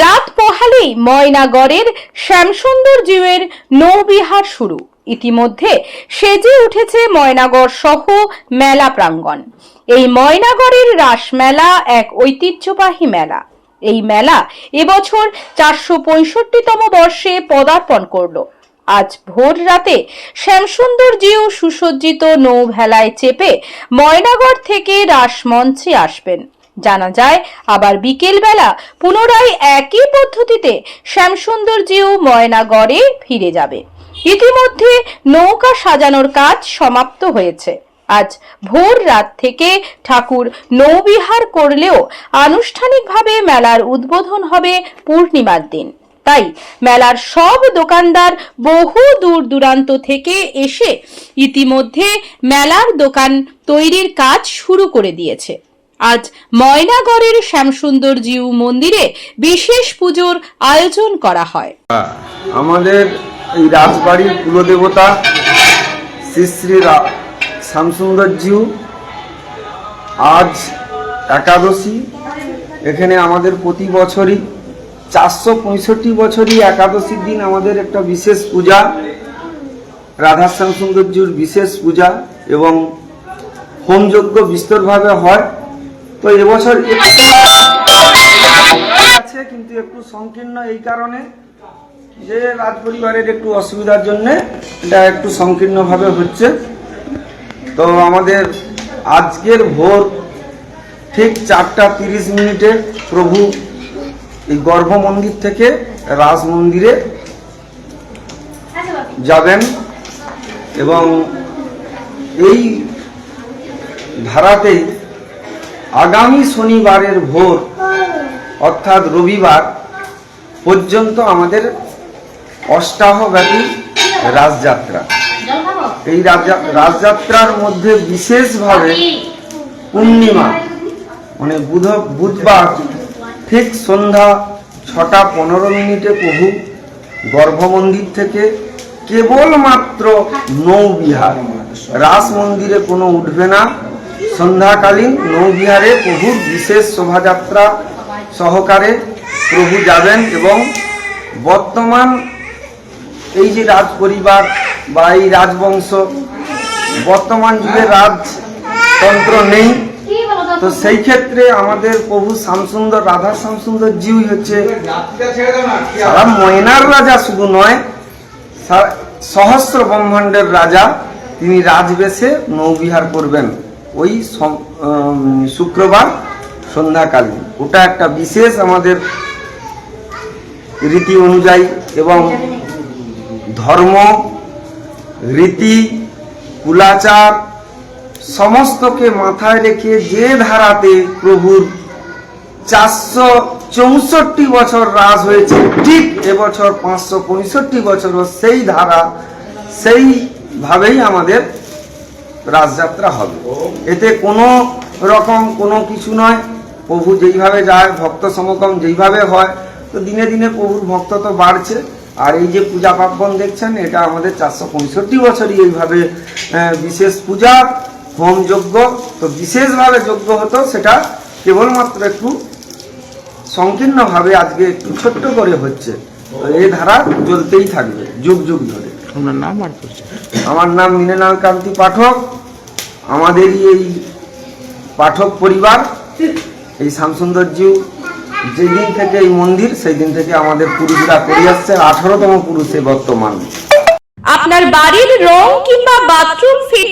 রাত পোহালেই ময়নাগড়ের শ্যামসুন্দর জিউয়ের নৌবিহার শুরু। ইতিমধ্যে সেজে উঠেছে ময়নাগড় সহ মেলা প্রাঙ্গণ। এই ময়নাগড়ের রাস মেলা এক ঐতিহ্যবাহী মেলা। এই মেলা এবছর চারশো পঁয়ষট্টিতম বর্ষে পদার্পণ করল। আজ ভোর রাতে শ্যামসুন্দর জিউ সুসজ্জিত নৌভেলায় চেপে ময়নাগড় থেকে রাসমঞ্চে আসবেন। জানা যায়, আবার বিকেলবেলা পুনরায় একই পদ্ধতিতে শ্যামসুন্দর জিউ ময়নাগড়ে ফিরে যাবে। ইতিমধ্যে নৌকা সাজানোর কাজ সমাপ্ত হয়েছে। আজ ভোর রাত থেকে ঠাকুর নৌবিহার করলেও আনুষ্ঠানিকভাবে মেলার উদ্বোধন হবে পূর্ণিমার দিন। তাই মেলার সব দোকানদার বহু দূর দূরান্ত থেকে এসে ইতিমধ্যে মেলার দোকান তৈরির কাজ শুরু করে দিয়েছে। আজ ময়নাগড়ের শ্যামসুন্দর জিউ মন্দিরে বিশেষ পুজোর আয়োজন করা হয়। আমাদের এই রাজবাড়ির কুলদেবতা শ্রী শ্রী শ্যামসুন্দর জিউ আজ একাদশী। এখানে আমাদের প্রতি বছরই চারশো পঁয়ষট্টি বছরই একাদশীর দিন আমাদের একটা বিশেষ পূজা, রাধা শ্যামসুন্দর জিউর বিশেষ পূজা এবং হোমযজ্ঞ বিস্তরভাবে হয়। তো এবছর একটু আছে, কিন্তু একটু সংকীর্ণ এই কারণে যে রাজ পরিবারের একটু অসুবিধার জন্য এটা একটু সংকীর্ণভাবে হচ্ছে। তো আমাদের আজকের ভোর ঠিক চারটা তিরিশ মিনিটে প্রভু এই গর্ভ মন্দির থেকে রাজ মন্দিরে যাবেন এবং এই ধারাতেই আগামী শনিবারের ভোর, অর্থাৎ রবিবার পর্যন্ত আমাদের অষ্টাহব্যাপী রাজযাত্রা। এই রাজযা- রাজযাত্রার মধ্যে বিশেষভাবে পূর্ণিমা মানে বুধ, বুধবার ঠিক সন্ধ্যা ছটা পনেরো মিনিটে প্রভু গর্ভমন্দির থেকে কেবলমাত্র নৌবিহার। রাস মন্দিরে কোনো উঠবে না। সন্ধ্যাকালীন নৌবিহারে প্রভুর বিশেষ শোভাযাত্রা সহকারে প্রভু যাবেন এবং বর্তমান এই যে রাজ পরিবার বা এই রাজবংশ, বর্তমান যুগে রাজতন্ত্র নেই। তো সেই ক্ষেত্রে আমাদের প্রভু শ্যামসুন্দর, রাধা শ্যামসুন্দর জিউই হচ্ছে সারা ময়নার রাজা শুধু নয় সহস্র ব্রহ্মাণ্ডের রাজা। তিনি রাজবেশে নৌবিহার করবেন। ওই শুক্রবার সন্ধ্যাকালীন। ওটা একটা বিশেষ আমাদের রীতি অনুযায়ী এবং ধর্ম, রীতি, কুলাচার, সমস্তকে মাথায় রেখে যে ধারাতে প্রভুর চারশো চৌষট্টি বছর রাজ হয়েছে, ঠিক এবছর পাঁচশো পঁয়ষট্টি বছরও সেই ধারা সেইভাবেই আমাদের রাজযাত্রা হবে। এতে কোনো রকম কোনো কিছু নয়। প্রভু যেইভাবে যায়, ভক্ত সমগম যেইভাবে হয়, তো দিনে দিনে প্রভুর ভক্ত তো বাড়ছে। আর এই যে পূজা পার্বণ দেখছেন, এটা আমাদের চারশো পঁয়ষট্টি বছরই এইভাবে বিশেষ পূজা, হোম যজ্ঞ। তো বিশেষভাবে যজ্ঞ হতো, সেটা কেবলমাত্র একটু সংকীর্ণভাবে আজকে একটু ছোট্ট করে হচ্ছে। এই ধারা চলতেই থাকবে, যুগ যুগ ধরে। আপনার নাম আর পরিচয় আমার নাম মৃণাল কান্তি পাঠক। আমাদেরই এই পাঠক পরিবার এই শ্যামসুন্দর জিউ যেদিন থেকে এই মন্দির সেই দিন থেকে আমাদের পুরুষরা করে আসছে আঠারোতম পুরুষে বর্তমান। আপনার বাড়ির রং কিংবা বাথরুম ফিটিংস